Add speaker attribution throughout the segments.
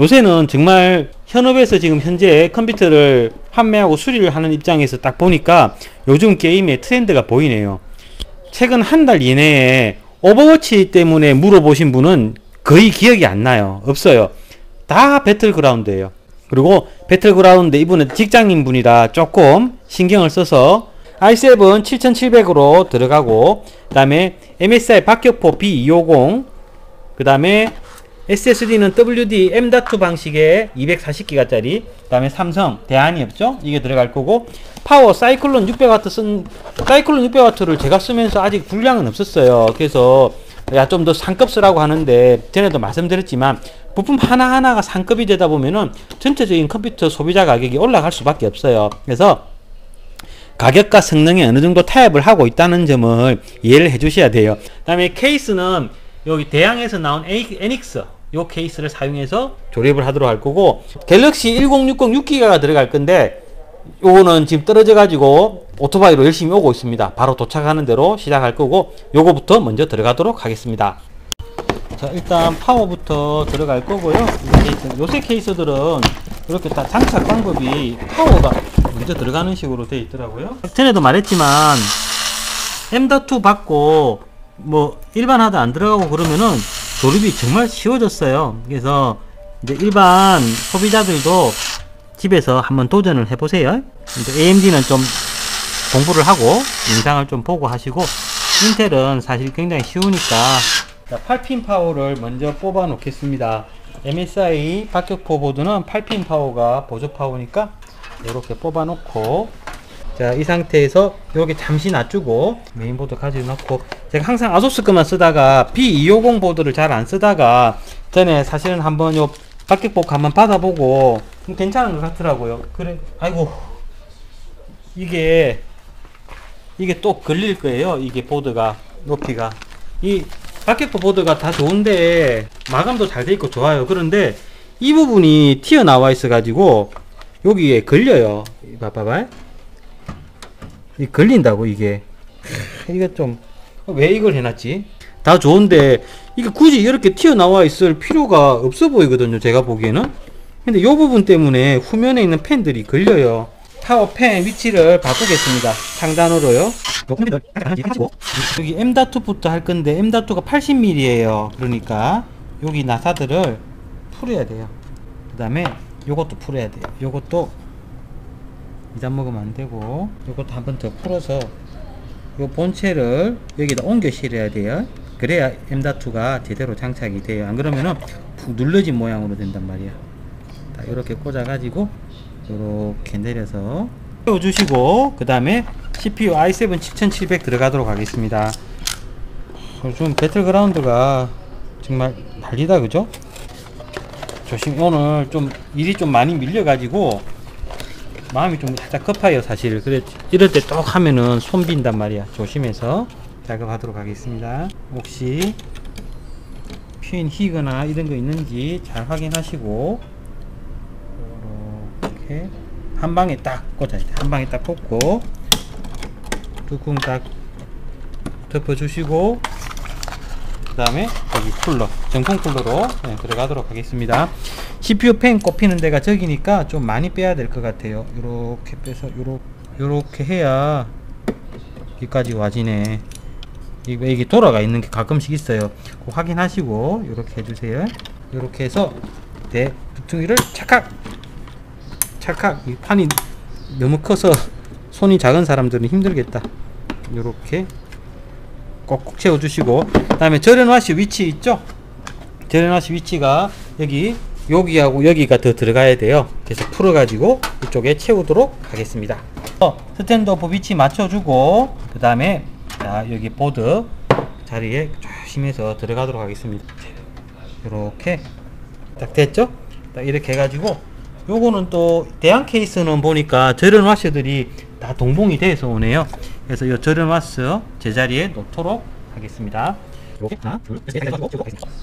Speaker 1: 요새는 정말 현업에서 지금 현재 컴퓨터를 판매하고 수리를 하는 입장에서 딱 보니까 요즘 게임의 트렌드가 보이네요. 최근 한 달 이내에 오버워치 때문에 물어보신 분은 거의 기억이 안 나요. 없어요. 다 배틀그라운드예요. 그리고 배틀그라운드 이분은 직장인 분이라 조금 신경을 써서 i7 7700으로 들어가고 그 다음에 MSI 박격포 B250 그 다음에 SSD는 WD M.2 방식의 240기가짜리 그 다음에 삼성 대안이 없죠? 이게 들어갈 거고 파워 사이클론 600W 쓴 사이클론 600W를 제가 쓰면서 아직 분량은 없었어요. 그래서 야 좀 더 상급 쓰라고 하는데 전에도 말씀드렸지만 부품 하나하나가 상급이 되다 보면은 전체적인 컴퓨터 소비자 가격이 올라갈 수밖에 없어요. 그래서 가격과 성능에 어느 정도 타협을 하고 있다는 점을 이해를 해 주셔야 돼요. 그 다음에 케이스는 여기 대양에서 나온 에닉스 요 케이스를 사용해서 조립을 하도록 할 거고 갤럭시 1060 6기가가 들어갈 건데 요거는 지금 떨어져 가지고 오토바이로 열심히 오고 있습니다. 바로 도착하는 대로 시작할 거고 요거부터 먼저 들어가도록 하겠습니다. 자 일단 파워부터 들어갈 거고요. 이 케이스, 요새 케이스들은 이렇게 딱 장착 방법이 파워가 먼저 들어가는 식으로 되어 있더라고요. 전에도 말했지만 M.2 받고 뭐 일반 하드 안 들어가고 그러면은 조립이 정말 쉬워졌어요. 그래서 이제 일반 소비자들도 집에서 한번 도전을 해보세요. AMD는 좀 공부를 하고 영상을 좀 보고 하시고 인텔은 사실 굉장히 쉬우니까 자, 8핀 파워를 먼저 뽑아 놓겠습니다. MSI 박격포 보드는 8핀 파워가 보조 파워니까 이렇게 뽑아 놓고 자, 이 상태에서 여기 잠시 놔주고 메인보드 가지고 놓고 제가 항상 아소스 거만 쓰다가 B250 보드를 잘 안 쓰다가 전에 사실은 한번 요 박격포 한번 받아보고 좀 괜찮은 것 같더라고요. 그래, 아이고 이게 이게 또 걸릴 거예요. 이게 보드가 높이가 이 박격포 보드가 다 좋은데 마감도 잘 돼 있고 좋아요. 그런데 이 부분이 튀어나와 있어 가지고 여기에 걸려요. 봐봐봐. 이 걸린다고 이게. 이게 좀 왜 이걸 해놨지? 다 좋은데 이게 굳이 이렇게 튀어나와 있을 필요가 없어 보이거든요. 제가 보기에는. 근데 이 부분 때문에 후면에 있는 팬들이 걸려요. 타워 팬 위치를 바꾸겠습니다. 상단으로요. 여기 M.2부터 할 건데 M.2가 80mm예요. 그러니까 여기 나사들을 풀어야 돼요. 그 다음에 요것도 풀어야 돼요. 요것도 이단 먹으면 안 되고 요것도 한 번 더 풀어서 요 본체를 여기다 옮겨 실어야 돼요. 그래야 M.2가 제대로 장착이 돼요. 안 그러면은 푹 눌러진 모양으로 된단 말이야. 자, 이렇게 꽂아 가지고 이렇게 내려서 세워주시고 그 다음에 CPU i7 7700 들어가도록 하겠습니다. 요즘 배틀그라운드가 정말 난리다 그죠? 조심 오늘 좀 일이 좀 많이 밀려 가지고 마음이 좀 살짝 급해요 사실. 그래 이럴 때 똑 하면은 손 빈단 말이야. 조심해서 작업하도록 하겠습니다. 혹시 핀 희거나 이런 거 있는지 잘 확인하시고 이렇게 한 방에 딱 꽂아야 돼한 방에 딱 꽂고 뚜껑 딱 덮어주시고 그 다음에 여기 쿨러 정품 쿨러로 네, 들어가도록 하겠습니다. CPU 팬 꼽히는 데가 저기니까 좀 많이 빼야 될 것 같아요. 요렇게 빼서 요렇게, 요렇게 해야 여기까지 와지네. 이게, 이게 돌아가 있는 게 가끔씩 있어요. 꼭 확인하시고 요렇게 해주세요. 요렇게 해서 내 부퉁이를 착각 착각 이 판이 너무 커서 손이 작은 사람들은 힘들겠다. 요렇게 꼭꼭 채워주시고 그 다음에 절연와시 위치 있죠? 절연와시 위치가 여기 여기하고 여기가 더 들어가야 돼요. 그래서 풀어 가지고 이쪽에 채우도록 하겠습니다. 어, 스탠드오프 위치 맞춰주고 그 다음에 자 여기 보드 자리에 조심해서 들어가도록 하겠습니다. 이렇게 딱 됐죠? 딱 이렇게 해가지고 요거는 또 대양 케이스는 보니까 절연 와셔들이 다 동봉이 돼서 오네요 그래서 이 와스 제자리에 놓도록 하겠습니다. 이렇게 하나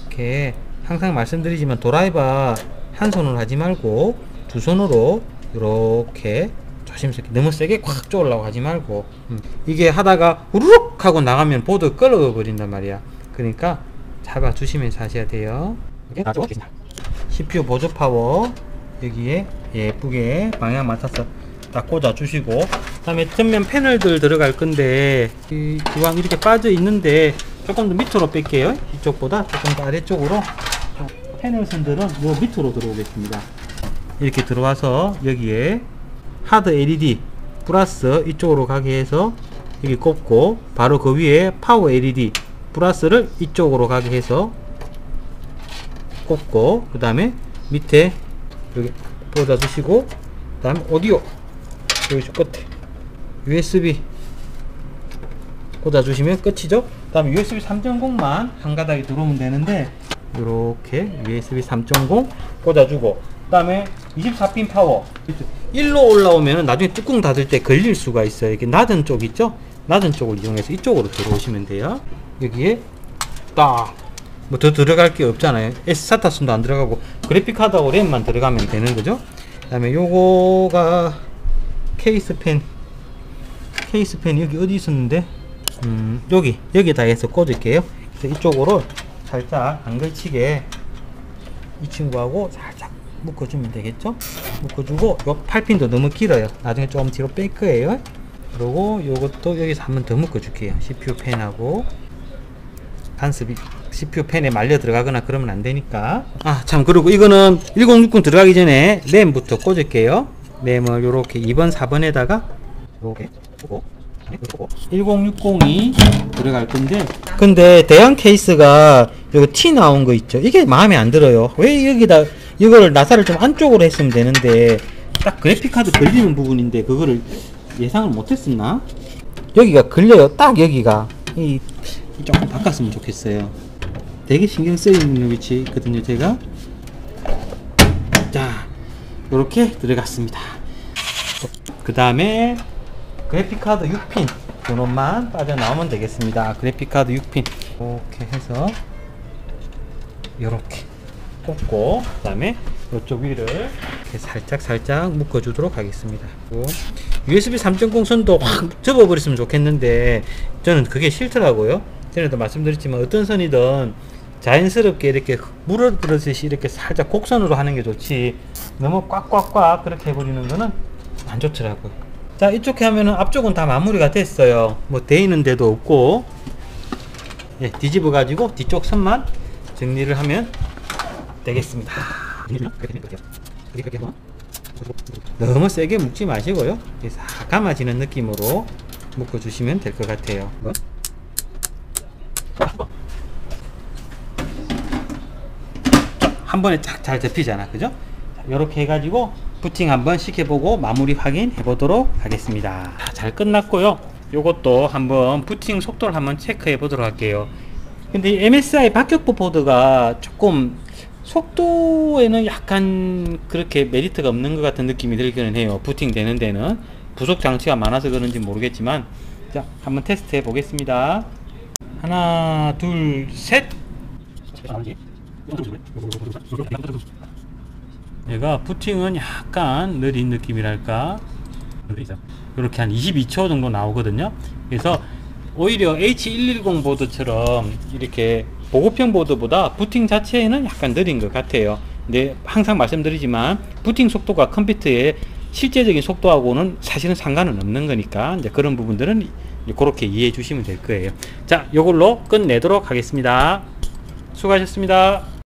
Speaker 1: 이렇게 항상 말씀드리지만 드라이버 한 손으로 하지 말고 두 손으로 이렇게 조심스럽게 너무 세게 꽉 쪼으려고 하지 말고 음. 이게 하다가 후루룩 하고 나가면 보드 끌어 버린단 말이야. 그러니까 잡아 주시면서 하셔야 돼요. 이렇게 CPU 보조 파워 여기에 예쁘게 방향 맞춰서 딱 꽂아 주시고 그 다음에 전면 패널들 들어갈 건데 이 기왕 이렇게 빠져 있는데 조금 더 밑으로 뺄게요. 이쪽보다 조금 더 아래쪽으로 패널 선들은 요 밑으로 들어오겠습니다. 이렇게 들어와서 여기에 하드 LED 플러스 이쪽으로 가게 해서 여기 꼽고 바로 그 위에 파워 LED 플러스를 이쪽으로 가게 해서 꼽고 그 다음에 밑에 여기 꽂아 주시고 그 다음에 오디오 여기 저 끝에 USB 꽂아 주시면 끝이죠? 그 다음에 USB 3.0만 한 가닥이 들어오면 되는데 이렇게 USB 3.0 꽂아주고 그 다음에 24핀 파워. 1로 올라오면 나중에 뚜껑 닫을 때 걸릴 수가 있어요. 이렇게 낮은 쪽 있죠? 낮은 쪽을 이용해서 이쪽으로 들어오시면 돼요. 여기에 딱 뭐 더 들어갈 게 없잖아요. SATA 순도 안 들어가고 그래픽카드하고 램만 들어가면 되는 거죠? 그 다음에 요거가 케이스 펜 케이스 펜 여기 어디 있었는데? 음 여기 여기다 해서 꽂을게요. 그래서 이쪽으로 살짝 안 걸치게 이 친구하고 살짝 묶어주면 되겠죠? 묶어주고 요 8핀도 너무 길어요. 나중에 좀 뒤로 뺄 거예요. 그리고 요것도 여기서 한 번 더 묶어줄게요. CPU 펜하고 간섭이 CPU 펜에 말려 들어가거나 그러면 안 되니까. 아 참 그리고 이거는 1060 들어가기 전에 램부터 꽂을게요. 램을 요렇게 2번 4번에다가 요렇게 꽂고 1060이 들어갈 건데. 근데 대형 케이스가 요거 T 나온 거 있죠? 이게 마음에 안 들어요. 왜 여기다 이거를 나사를 좀 안쪽으로 했으면 되는데. 딱 그래픽카드 걸리는 부분인데 그거를 예상을 못했었나? 여기가 걸려요. 딱 여기가. 이, 이 조금 바꿨으면 좋겠어요. 되게 신경 쓰이는 위치 있거든요 제가. 자 이렇게 들어갔습니다. 그 다음에 그래픽카드 6핀. 요놈만 빠져나오면 되겠습니다. 그래픽카드 6핀. 이렇게 해서 이렇게 꽂고 그 다음에 이쪽 위를 이렇게 살짝 살짝 묶어 주도록 하겠습니다. USB 3.0 선도 확 접어 버렸으면 좋겠는데 저는 그게 싫더라고요. 전에도 말씀드렸지만 어떤 선이든 자연스럽게 이렇게 물어 그러듯이 이렇게 살짝 곡선으로 하는 게 좋지. 너무 꽉꽉꽉 그렇게 해버리는 거는 안 좋더라고요 자 이렇게 하면은 앞쪽은 다 마무리가 됐어요. 뭐돼 있는 데도 없고. 예, 뒤집어 가지고 뒤쪽 선만 정리를 하면 되겠습니다. 너무 세게 묶지 마시고요. 싹 감아지는 느낌으로 묶어 주시면 될 것 같아요. 한 번에 쫙잘 접히잖아. 그죠? 이렇게 해가지고 부팅 한번 시켜보고 마무리 확인해 보도록 하겠습니다. 자, 잘 끝났고요. 요것도 한번 부팅 속도를 한번 체크해 보도록 할게요. 근데 이 MSI 박격포 보드가 조금 속도에는 약간 그렇게 메리트가 없는 것 같은 느낌이 들기는 해요. 부팅 되는 데는. 부속 장치가 많아서 그런지 모르겠지만 자 한번 테스트 해 보겠습니다. 하나 둘셋 얘가 부팅은 약간 느린 느낌이랄까? 이렇게 한 22초 정도 나오거든요. 그래서 오히려 H110 보드처럼 이렇게 보급형 보드보다 부팅 자체는 약간 느린 것 같아요. 근데 항상 말씀드리지만 부팅 속도가 컴퓨터의 실제적인 속도하고는 사실은 상관은 없는 거니까 이제 그런 부분들은 그렇게 이해해 주시면 될 거예요. 자 이걸로 끝내도록 하겠습니다. 수고하셨습니다